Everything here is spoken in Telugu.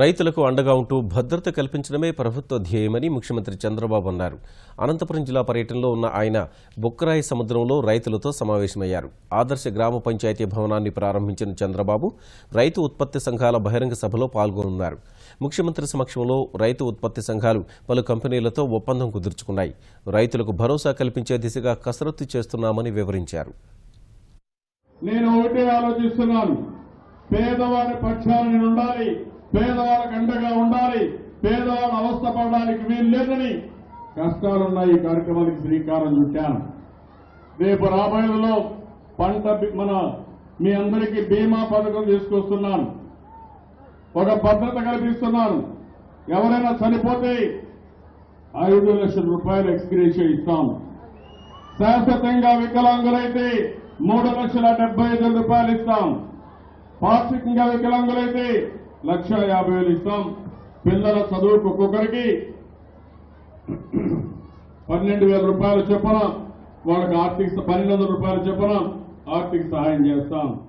రైతులకు అండగా ఉంటూ భద్రత కల్పించడమే ప్రభుత్వ ధ్యేయమని ముఖ్యమంత్రి చంద్రబాబు అన్నారు. అనంతపురం జిల్లా పర్యటనలో ఉన్న ఆయన బుక్కరాయి సముద్రంలో రైతులతో సమావేశమయ్యారు. ఆదర్శ గ్రామ పంచాయతీ భవనాన్ని ప్రారంభించిన చంద్రబాబు రైతు ఉత్పత్తి సంఘాల బహిరంగ సభలో పాల్గొనున్నారు. ముఖ్యమంత్రి సమక్షంలో రైతు ఉత్పత్తి సంఘాలు పలు కంపెనీలతో ఒప్పందం కుదుర్చుకున్నాయి. రైతులకు భరోసా కల్పించే దిశగా కసరత్తు చేస్తున్నామని వివరించారు. నేను ఒకటే ఆలోచిస్తున్నాను. పేదవాడి పక్షాన నేను ఉండాలి. పేదవాళ్ళకి అండగా ఉండాలి. పేదవాళ్ళు అవస్థ పడడానికి వీలు లేదని కష్టాలున్న ఈ కార్యక్రమానికి శ్రీకారం చుట్టాను. రేపు రాబోయేలో పంట మన మీ అందరికీ బీమా పథకం తీసుకొస్తున్నాను. ఒక భద్రత కల్పిస్తున్నాను. ఎవరైనా చనిపోతే ఐదు లక్షల రూపాయలు ఎక్స్గ్రేషియా ఇస్తాం. శాశ్వతంగా వికలాంగులైతే మూడు లక్షల డెబ్బై ఐదు వేల రూపాయలు ఇస్తాం. పాక్షికంగా వికలాంగులైతే లక్ష యాభై వేలు ఇస్తాం. పిల్లల చదువుకు ఒక్కొక్కరికి పన్నెండు వేల రూపాయలు చొప్పున? వాళ్ళకి ఆర్థిక పన్నెండు వందల రూపాయలు చొప్పున? ఆర్థిక సహాయం చేస్తాం.